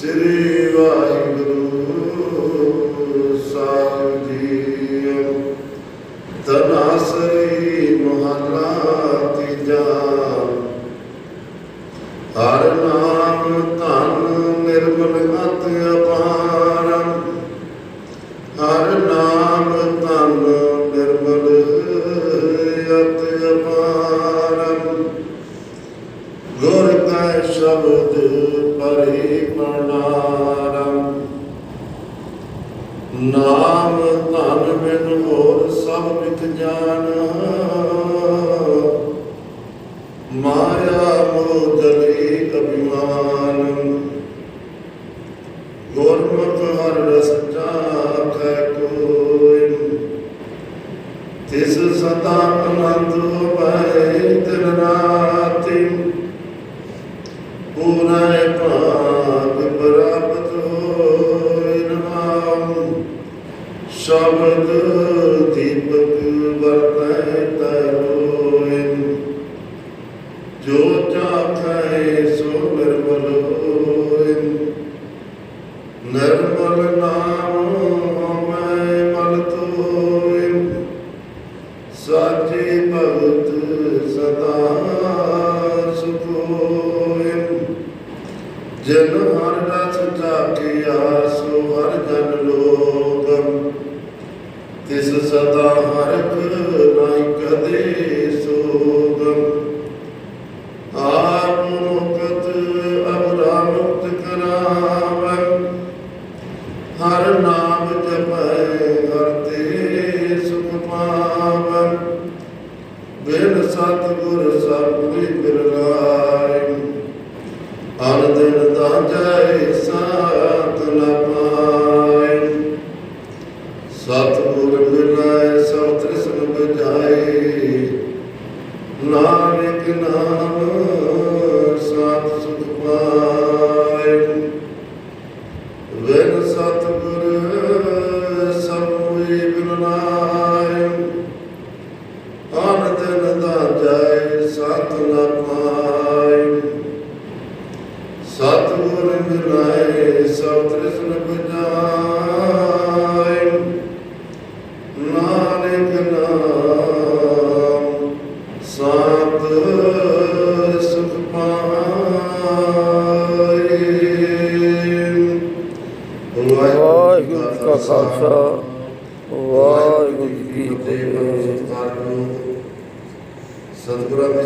ਸ੍ਰੀ ਵਾਹਿਗੁਰੂ ਸਾਹਿਬ ਜੀ ਤਨਾਸਰੀ ਮਹਲਾ ਤੀਜਾ ਹਰ ਨਾਮ ਧਨ ਨਿਰਮਲ ਅਤ ਅਪਾਰ। ਹਰ ਨਾਮ ਧਨ ਨਿਰਮਲ ਅਤ ਅਪਾਰ। ਗੁਰ ਕੈ ਸ਼ਬਦ ਪਰਿ ਪ੍ਰਣਾਮ ਨਾਮ ਧਨ ਬਿਨ ਹੋਰ ਸਭ ਵਿਖ ਜਾਣ। ਮਾਇਆ ਮੋਹ ਜਲੀ ਅਭਿਮਾਨ। ਗੁਰਮੁਖ ਹਰ ਰਸ ਚਾਖੈ ਕੋਈ ਤਿਸ ਸਦਾ ਅਨੰਦ ਸ਼ਬਦ ਦੀਪਕ ਵਰਤੈ ਤਰੋਇ ਜੋ ਚਾਖੈ ਸੋ ਨਿਰਮਲ ਹੋਇ ਨਿਰਮਲ ਨਾਮ ਮੈਂ ਮਲ ਤੋਇ ਸਾਚੇ ਭਗਤ ਸਦਾ ਸੁਖ ਹੋਇ ਜਨ ਹਰ ਰਸ ਚਾਖਿਆ ਸੋ ਹਰ ਜਨ ਲੋਕਮ ਤਿਸ ਪਾਏ ਸਤ ਨਾ ਪਾਏ ਸਤਿਗੁਰ ਮਿਲਾਏ ਸਭ ਤ੍ਰਿਸ਼ਨ ਬੁਝਾਏ ਨਾਨਕ ਨਾਮ ਸਤ ਸੁਖ ਪਾਏ ਵਾਹਿਗੁਰੂ ਕਾ ਖਾਲਸਾ, ਵਾਹਿਗੁਰੂ ਜੀ ਕੀ ਫਤਿਹ। सद्गुरांनी